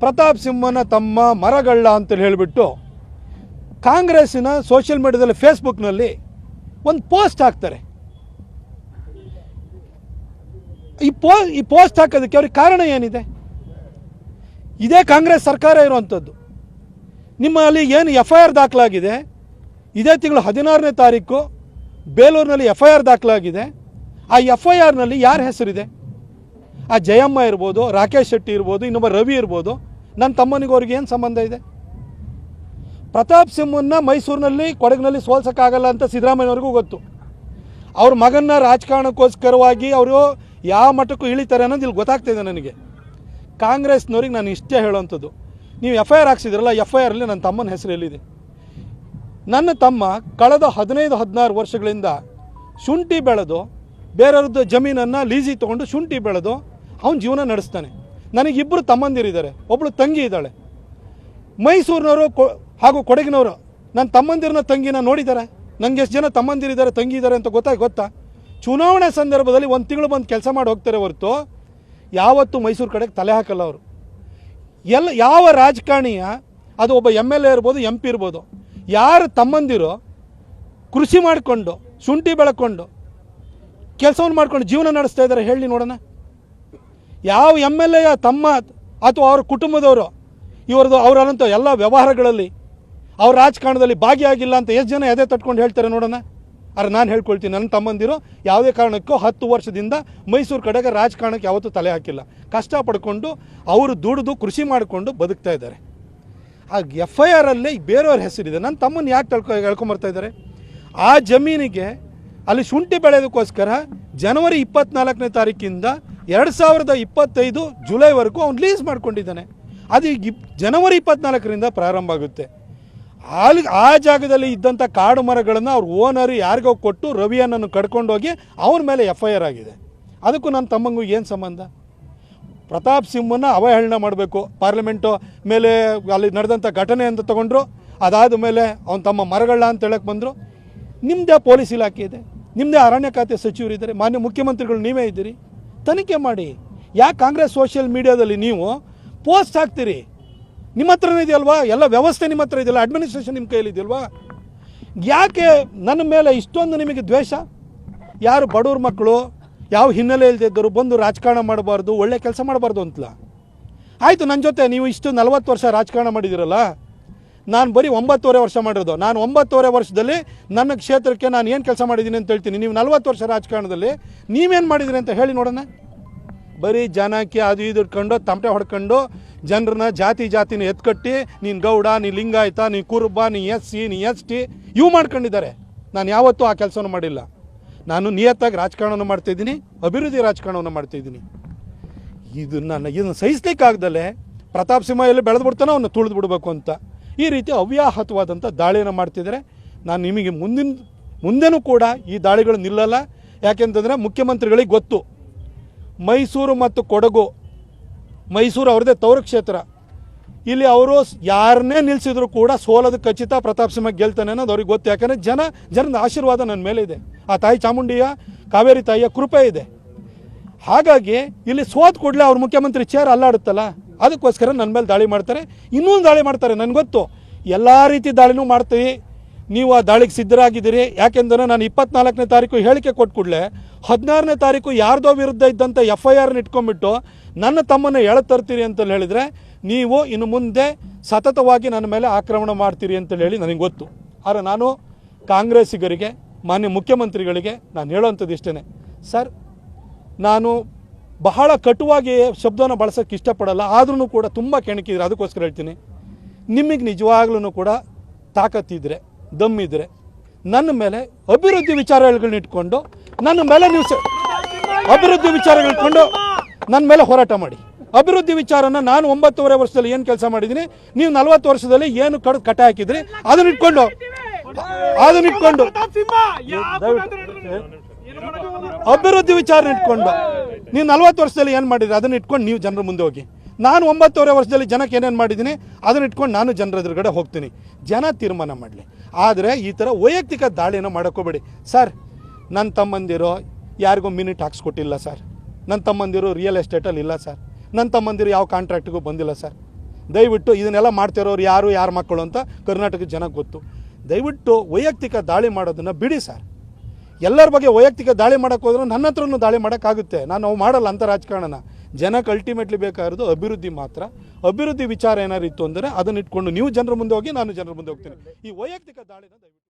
ಪ್ರತಾಪ್ ಸಿಂಹನ ತಮ್ಮ ಮರಗಳ್ಳ ಅಂತ ಹೇಳಿಬಿಟ್ಟು ಕಾಂಗ್ರೆಸ್ಸಿನ ಸೋಷಿಯಲ್ ಮೀಡಿಯಾದಲ್ಲಿ ಫೇಸ್ಬುಕ್ನಲ್ಲಿ ಒಂದು ಪೋಸ್ಟ್ ಹಾಕ್ತಾರೆ. ಈ ಪೋ, ಈ ಪೋಸ್ಟ್ ಹಾಕೋದಕ್ಕೆ ಅವ್ರಿಗೆ ಕಾರಣ ಏನಿದೆ? ಇದೇ ಕಾಂಗ್ರೆಸ್ ಸರ್ಕಾರ ಇರುವಂಥದ್ದು. ನಿಮ್ಮಲ್ಲಿ ಏನು ಎಫ್ ಐ ಆರ್ ದಾಖಲಾಗಿದೆ? ಇದೇ ತಿಂಗಳು ಹದಿನಾರನೇ ತಾರೀಕು ಬೇಲೂರಿನಲ್ಲಿ ಎಫ್ ಐ ಆರ್ ದಾಖಲಾಗಿದೆ. ಆ ಎಫ್ ಐ ಆರ್ನಲ್ಲಿ ಯಾರ ಹೆಸರಿದೆ? ಆ ಜಯಮ್ಮ ಇರ್ಬೋದು, ರಾಕೇಶ್ ಶೆಟ್ಟಿ ಇರ್ಬೋದು, ಇನ್ನೊಬ್ಬ ರವಿ ಇರ್ಬೋದು ನನ್ನ ತಮ್ಮನಿಗೆ ಅವ್ರಿಗೆ ಏನು ಸಂಬಂಧ ಇದೆ? ಪ್ರತಾಪ್ ಸಿಂಹನ್ನ ಮೈಸೂರಿನಲ್ಲಿ, ಕೊಡಗಿನಲ್ಲಿ ಸೋಲ್ಸೋಕ್ಕಾಗಲ್ಲ ಅಂತ ಸಿದ್ದರಾಮಯ್ಯವ್ರಿಗೂ ಗೊತ್ತು. ಅವ್ರ ಮಗನ್ನ ರಾಜಕಾರಣಕ್ಕೋಸ್ಕರವಾಗಿ ಅವರು ಯಾವ ಮಟ್ಟಕ್ಕೂ ಇಳಿತಾರೆ ಅನ್ನೋದು ಇಲ್ಲಿ ಗೊತ್ತಾಗ್ತಿದೆ ನನಗೆ. ಕಾಂಗ್ರೆಸ್ನವ್ರಿಗೆ ನಾನು ಇಷ್ಟೇ ಹೇಳುವಂಥದ್ದು ನೀವು ಎಫ್ ಐ ಆರ್ ಹಾಕ್ಸಿದ್ರಲ್ಲ ಎಫ್ ಐ ಆರಲ್ಲಿ ನನ್ನ ತಮ್ಮನ ಹೆಸರು ಎಲ್ಲಿದೆ? ನನ್ನ ತಮ್ಮ ಕಳೆದ ಹದಿನೈದು, ಹದಿನಾರು ವರ್ಷಗಳಿಂದ ಶುಂಠಿ ಬೆಳೆದು, ಬೇರೆಯವ್ರದ್ದು ಜಮೀನನ್ನು ಲೀಸಿ ತೊಗೊಂಡು ಶುಂಠಿ ಬೆಳೆದು ಅವನ ಜೀವನ ನಡೆಸ್ತಾನೆ. ನನಗಿಬ್ಬರು ತಮ್ಮಂದಿರಿದ್ದಾರೆ. ಒಬ್ಬಳು ತಂಗಿ ಇದ್ದಾಳೆ. ಮೈಸೂರಿನವರು ಕೊ, ಹಾಗೂ ಕೊಡಗಿನವರು ನನ್ನ ತಮ್ಮಂದಿರನ್ನ ತಂಗಿನ ನೋಡಿದ್ದಾರೆ ನನಗೆ ಎಷ್ಟು ಜನ ತಮ್ಮಂದಿರಿದ್ದಾರೆ, ತಂಗಿ ಇದ್ದಾರೆ ಅಂತ ಗೊತ್ತಾಗಿ, ಗೊತ್ತಾ? ಚುನಾವಣೆ ಸಂದರ್ಭದಲ್ಲಿ ಒಂದು ತಿಂಗಳು ಬಂದು ಕೆಲಸ ಮಾಡಿ ಹೋಗ್ತಾರೆ ಹೊರತು ಯಾವತ್ತೂ ಮೈಸೂರು ಕಡೆಗೆ ತಲೆ ಹಾಕಲ್ಲ ಅವರು. ಎಲ್ಲ, ಯಾವ ರಾಜಕಾರಣಿಯ, ಅದು ಒಬ್ಬ ಎಂ ಎಲ್ ಎ ಇರ್ಬೋದು, ಎಂ ಪಿ ಇರ್ಬೋದು, ಯಾರು ತಮ್ಮಂದಿರು ಕೃಷಿ ಮಾಡಿಕೊಂಡು, ಶುಂಠಿ ಬೆಳ್ಕೊಂಡು ಕೆಲಸವನ್ನು ಮಾಡ್ಕೊಂಡು ಜೀವನ ನಡೆಸ್ತಾ ಇದ್ದಾರೆ ಹೇಳಿ ನೋಡೋಣ. ಯಾವ ಎಂ ಎಲ್ ಎಯ ತಮ್ಮ ಅಥವಾ ಅವ್ರ ಕುಟುಂಬದವರು ಇವ್ರದ್ದು ಅವರಂತ ಎಲ್ಲ ವ್ಯವಹಾರಗಳಲ್ಲಿ ಅವ್ರ ರಾಜಕಾರಣದಲ್ಲಿ ಭಾಗಿಯಾಗಿಲ್ಲ ಅಂತ ಎಷ್ಟು ಜನ ಎದೆ ತಟ್ಕೊಂಡು ಹೇಳ್ತಾರೆ ನೋಡೋಣ? ಅರೆ ನಾನು ಹೇಳ್ಕೊಳ್ತೀನಿ. ನನ್ನ ತಮ್ಮಂದಿರು ಯಾವುದೇ ಕಾರಣಕ್ಕೂ ಹತ್ತು ವರ್ಷದಿಂದ ಮೈಸೂರು ಕಡೆಗೆ ರಾಜಕಾರಣಕ್ಕೆ ಯಾವತ್ತೂ ತಲೆ ಹಾಕಿಲ್ಲ. ಕಷ್ಟ ಪಡ್ಕೊಂಡು ಅವರು ದುಡಿದು ಕೃಷಿ ಮಾಡಿಕೊಂಡು ಬದುಕ್ತಾ ಇದ್ದಾರೆ. ಆ ಎಫ್ ಐ ಆರಲ್ಲಿ ಬೇರೆಯವ್ರ ಹೆಸರಿದೆ. ನನ್ನ ತಮ್ಮನ್ನು ಯಾಕೆ ತಳ್ಕೊ ಹೇಳ್ಕೊಂಬರ್ತಾ ಇದ್ದಾರೆ? ಆ ಜಮೀನಿಗೆ ಅಲ್ಲಿ ಶುಂಠಿ ಬೆಳೆಯೋದಕ್ಕೋಸ್ಕರ ಜನವರಿ ಇಪ್ಪತ್ನಾಲ್ಕನೇ ತಾರೀಕಿಂದ ಎರಡು ಸಾವಿರದ ಇಪ್ಪತ್ತೈದು ಜುಲೈವರೆಗೂ ಅವ್ನು ಲೀಸ್ ಮಾಡ್ಕೊಂಡಿದ್ದಾನೆ. ಅದು ಈಗ ಜನವರಿ ಇಪ್ಪತ್ನಾಲ್ಕರಿಂದ ಪ್ರಾರಂಭ ಆಗುತ್ತೆ. ಅಲ್ಲಿ ಆ ಜಾಗದಲ್ಲಿ ಇದ್ದಂಥ ಕಾಡು ಮರಗಳನ್ನು ಅವ್ರ ಓನರ್ ಯಾರಿಗೋ ಕೊಟ್ಟು ರವಿಯನ್ನನ್ನು ಕಡ್ಕೊಂಡೋಗಿ ಅವನ ಮೇಲೆ ಎಫ್ ಐ ಆರ್ ಆಗಿದೆ. ಅದಕ್ಕೂ ನನ್ನ ತಮ್ಮಂಗೂ ಏನು ಸಂಬಂಧ? ಪ್ರತಾಪ್ ಸಿಂಹನ ಅವಹೇಳನ ಮಾಡಬೇಕು. ಪಾರ್ಲಿಮೆಂಟು ಮೇಲೆ ಅಲ್ಲಿ ನಡೆದಂಥ ಘಟನೆ ಅಂತ ತಗೊಂಡ್ರು. ಅದಾದ ಮೇಲೆ ಅವನು ತಮ್ಮ ಮರಗಳ ಅಂತ ಹೇಳಕ್ಕೆ ಬಂದರು. ನಿಮ್ಮದೇ ಪೊಲೀಸ್ ಇಲಾಖೆ ಇದೆ. ನಿಮ್ಮದೇ ಅರಣ್ಯ ಖಾತೆ ಸಚಿವರಿದ್ದಾರೆ ಮಾನ್ಯ ಮುಖ್ಯಮಂತ್ರಿಗಳು ನೀವೇ ಇದ್ದೀರಿ. ತನಿಖೆ ಮಾಡಿ. ಯಾಕೆ ಕಾಂಗ್ರೆಸ್ ಸೋಷಿಯಲ್ ಮೀಡಿಯಾದಲ್ಲಿ ನೀವು ಪೋಸ್ಟ್ ಹಾಕ್ತೀರಿ? ನಿಮ್ಮ ಹತ್ರನೇ ಇದೆಯಲ್ವಾ? ಎಲ್ಲ ವ್ಯವಸ್ಥೆ ನಿಮ್ಮ ಹತ್ರ ಇದೆಯಲ್ಲ? ಅಡ್ಮಿನಿಸ್ಟ್ರೇಷನ್ ನಿಮ್ಮ ಕೈಯಲ್ಲಿ ಇದೆಯಲ್ವಾ? ಯಾಕೆ ನನ್ನ ಮೇಲೆ ಇಷ್ಟೊಂದು ನಿಮಗೆ ದ್ವೇಷ? ಯಾರು ಬಡವ್ರ ಮಕ್ಕಳು, ಯಾವ ಹಿನ್ನೆಲೆ ಇಲ್ದಿದ್ದರು ಬಂದು ರಾಜಕಾರಣ ಮಾಡಬಾರ್ದು, ಒಳ್ಳೆ ಕೆಲಸ ಮಾಡಬಾರ್ದು ಅಂತಲ್ಲ. ಆಯಿತು ನನ್ನ ಜೊತೆ ನೀವು ಇಷ್ಟು ನಲವತ್ತು ವರ್ಷ ರಾಜಕಾರಣ ಮಾಡಿದ್ದೀರಲ್ಲ ನಾನು ಬರೀ ಒಂಬತ್ತುವರೆ ವರ್ಷ ಮಾಡಿರೋದು. ನಾನು ಒಂಬತ್ತುವರೆ ವರ್ಷದಲ್ಲಿ ನನ್ನ ಕ್ಷೇತ್ರಕ್ಕೆ ನಾನು ಏನು ಕೆಲಸ ಮಾಡಿದ್ದೀನಿ ಅಂತ ಹೇಳ್ತೀನಿ. ನೀವು ನಲವತ್ತು ವರ್ಷ ರಾಜಕಾರಣದಲ್ಲಿ ನೀವೇನು ಮಾಡಿದ್ರಿ ಅಂತ ಹೇಳಿ ನೋಡೋಣ. ಬರೀ ಜನಕ್ಕೆ ಅದು ಇದು ಇಟ್ಕೊಂಡು ತಮಟೆ ಹೊಡ್ಕೊಂಡು ಜನರನ್ನ ಜಾತಿ ಜಾತಿನ ಎತ್ಕಟ್ಟಿ, ನೀನು ಗೌಡ, ನೀ ಲಿಂಗಾಯತ, ನೀ ಕುರುಬ, ನೀ ಎಸ್ ಸಿ, ನೀ ಎಸ್ ಟಿ, ಇವು ಮಾಡ್ಕೊಂಡಿದ್ದಾರೆ. ನಾನು ಯಾವತ್ತೂ ಆ ಕೆಲಸವನ್ನು ಮಾಡಿಲ್ಲ. ನಾನು ನಿಯತ್ತಾಗಿ ರಾಜಕಾರಣವನ್ನು ಮಾಡ್ತಾಯಿದ್ದೀನಿ ಅಭಿವೃದ್ಧಿ ರಾಜಕಾರಣವನ್ನು ಮಾಡ್ತಾಯಿದ್ದೀನಿ ಇದು ನನ್ನ ಇದನ್ನು ಸಹಿಸ್ಲಿಕ್ಕಾಗ್ದಲ್ಲೇ ಪ್ರತಾಪ್ ಸಿಂಹ ಎಲ್ಲಿ ಬೆಳೆದು ಬಿಡ್ತಾನೋ ಅವನ್ನ ತುಳಿದು ಬಿಡಬೇಕು ಅಂತ. ಈ ರೀತಿ ಅವ್ಯಾಹತವಾದಂಥ ದಾಳಿಯನ್ನು ಮಾಡ್ತಿದ್ದಾರೆ. ನಾನು ನಿಮಗೆ ಮುಂದಿನ, ಮುಂದೆನೂ ಕೂಡ ಈ ದಾಳಿಗಳು ನಿಲ್ಲಲ್ಲ. ಯಾಕೆಂತಂದರೆ ಮುಖ್ಯಮಂತ್ರಿಗಳಿಗೆ ಗೊತ್ತು. ಮೈಸೂರು ಮತ್ತು ಕೊಡಗು, ಮೈಸೂರು ಅವ್ರದ್ದೇ ತವರು ಕ್ಷೇತ್ರ ಇಲ್ಲಿ ಅವರು ಯಾರನ್ನೇ ನಿಲ್ಲಿಸಿದ್ರು ಕೂಡ ಸೋಲದ ಖಚಿತ ಪ್ರತಾಪ್ ಸಿಂಹ ಗೆಲ್ತಾನೆ ಅನ್ನೋದು ಅವ್ರಿಗೆ ಗೊತ್ತು. ಯಾಕಂದರೆ ಜನ, ಜನದ ಆಶೀರ್ವಾದ ನನ್ನ ಮೇಲೆ ಇದೆ. ಆ ತಾಯಿ ಚಾಮುಂಡಿಯ, ಕಾವೇರಿ ತಾಯಿಯ ಕೃಪೆ ಇದೆ. ಹಾಗಾಗಿ ಇಲ್ಲಿ ಸೋತ್ ಕೂಡಲೇ ಅವ್ರ ಮುಖ್ಯಮಂತ್ರಿ ಚೇರ್ ಅಲ್ಲಾಡುತ್ತಲ್ಲ. ಅದಕ್ಕೋಸ್ಕರ ನನ್ನ ಮೇಲೆ ದಾಳಿ ಮಾಡ್ತಾರೆ. ಇನ್ನೊಂದು ದಾಳಿ ಮಾಡ್ತಾರೆ, ನನಗೆ ಗೊತ್ತು. ಎಲ್ಲ ರೀತಿ ದಾಳಿನೂ ಮಾಡ್ತೀವಿ. ನೀವು ಆ ದಾಳಿಗೆ ಸಿದ್ಧರಾಗಿದ್ದೀರಿ. ಯಾಕೆಂದರೆ ನಾನು ಇಪ್ಪತ್ನಾಲ್ಕನೇ ತಾರೀಕು ಹೇಳಿಕೆ ಕೊಟ್ಟು ಕೂಡಲೇ ಹದಿನಾರನೇ ತಾರೀಕು ಯಾರ್ದೋ ವಿರುದ್ಧ ಇದ್ದಂಥ ಎಫ್ ಐ ಆರ್ನ ಇಟ್ಕೊಂಡ್ಬಿಟ್ಟು ನನ್ನ ತಮ್ಮನ್ನು ಎಳತರ್ತೀರಿ ಅಂತ ಹೇಳಿದರೆ ನೀವು ಇನ್ನು ಮುಂದೆ ಸತತವಾಗಿ ನನ್ನ ಮೇಲೆ ಆಕ್ರಮಣ ಮಾಡ್ತೀರಿ ಅಂತೇಳಿ ಹೇಳಿ ನನಗೆ ಗೊತ್ತು. ಆದರೆ ನಾನು ಕಾಂಗ್ರೆಸ್ಸಿಗರಿಗೆ, ಮಾನ್ಯ ಮುಖ್ಯಮಂತ್ರಿಗಳಿಗೆ ನಾನು ಹೇಳೋವಂಥದ್ದು ಇಷ್ಟೇ ಸರ್, ನಾನು ಬಹಳ ಕಟುವಾಗಿ ಶಬ್ದವನ್ನು ಬಳಸೋಕ್ಕೆ ಇಷ್ಟಪಡಲ್ಲ ಆದ್ರೂ ಕೂಡ ತುಂಬ ಕೆಣಕಿದ್ರೆ ಅದಕ್ಕೋಸ್ಕರ ಹೇಳ್ತೀನಿ. ನಿಮಗೆ ನಿಜವಾಗ್ಲೂ ಕೂಡ ತಾಕತ್ತಿದ್ರೆ ದಮ್ಮಿದ್ರೆ ನನ್ನ ಮೇಲೆ ಅಭಿವೃದ್ಧಿ ವಿಚಾರಗಳನ್ನ ಇಟ್ಕೊಂಡು ನನ್ನ ಮೇಲೆ ನೀವು ಅಭಿವೃದ್ಧಿ ವಿಚಾರಗಳು ಇಟ್ಕೊಂಡು ನನ್ನ ಮೇಲೆ ಹೋರಾಟ ಮಾಡಿ. ಅಭಿವೃದ್ಧಿ ವಿಚಾರನ ನಾನು ಒಂಬತ್ತುವರೆ ವರ್ಷದಲ್ಲಿ ಏನು ಕೆಲಸ ಮಾಡಿದ್ದೀನಿ ನೀವು ನಲವತ್ತು ವರ್ಷದಲ್ಲಿ ಏನು ಕಡ ಕಟ್ಟ ಹಾಕಿದ್ರಿ ಅದನ್ನ ಇಟ್ಕೊಂಡು ಅದನ್ನ ಇಟ್ಕೊಂಡು ಅಭಿವೃದ್ಧಿ ವಿಚಾರ ಇಟ್ಕೊಂಡು ನೀವು ನಲ್ವತ್ತು ವರ್ಷದಲ್ಲಿ ಏನು ಮಾಡಿದ್ರಿ? ಅದನ್ನ ಇಟ್ಕೊಂಡು ನೀವು ಜನರ ಮುಂದೆ ಹೋಗಿ. ನಾನು ಒಂಬತ್ತುವರೆ ವರ್ಷದಲ್ಲಿ ಜನಕ್ಕೆ ಏನೇನು ಮಾಡಿದ್ದೀನಿ? ಅದನ್ನ ಇಟ್ಕೊಂಡು ನಾನು ಜನರ ಎದುರುಗಡೆ ಹೋಗ್ತೀನಿ. ಜನ ತೀರ್ಮಾನ ಮಾಡಲಿ. ಆದರೆ ಈ ಥರ ವೈಯಕ್ತಿಕ ದಾಳಿಯನ್ನು ಮಾಡೋಕ್ಕೋಬೇಡಿ ಸರ್ ನನ್ನ ತಮ್ಮಂದಿರೋ ಯಾರಿಗೂ ಮಿನಿಟ್ ಹಾಕ್ಸ್ಕೊಟ್ಟಿಲ್ಲ ಸರ್. ನನ್ನ ತಮ್ಮಂದಿರು ರಿಯಲ್ ಎಸ್ಟೇಟಲ್ಲಿ ಇಲ್ಲ ಸರ್. ನನ್ನ ತಮ್ಮಂದಿರು ಯಾವ ಕಾಂಟ್ರಾಕ್ಟಿಗೂ ಬಂದಿಲ್ಲ ಸರ್. ದಯವಿಟ್ಟು ಇದನ್ನೆಲ್ಲ ಮಾಡ್ತಿರೋರು ಯಾರು ಯಾರು ಮಕ್ಕಳು ಅಂತ ಕರ್ನಾಟಕದ ಜನಕ್ಕೆ ಗೊತ್ತು. ದಯವಿಟ್ಟು ವೈಯಕ್ತಿಕ ದಾಳಿ ಮಾಡೋದನ್ನು ಬಿಡಿ ಸರ್. ಎಲ್ಲರ ಬಗ್ಗೆ ವೈಯಕ್ತಿಕ ದಾಳಿ ಮಾಡೋಕ್ಕೆ ಹೋದ್ರೆ ನನ್ನ ಹತ್ರನೂ ದಾಳಿ ಮಾಡೋಕ್ಕಾಗುತ್ತೆ. ನಾನು ನಾವು ಮಾಡಲ್ಲ ಅಂತ ರಾಜಕಾರಣನ. ಜನಕ್ಕೆ ಅಲ್ಟಿಮೇಟ್ಲಿ ಬೇಕಾಗಿರೋದು ಅಭಿವೃದ್ಧಿ ಮಾತ್ರ. ಅಭಿವೃದ್ಧಿ ವಿಚಾರ ಏನಾರು ಇತ್ತು ಅಂದರೆ ಅದನ್ನ ಇಟ್ಕೊಂಡು ನೀವು ಜನರ ಮುಂದೆ ಹೋಗಿ ನಾನು ಜನರ ಮುಂದೆ ಹೋಗ್ತೀನಿ. ಈ ವೈಯಕ್ತಿಕ ದಾಳಿನ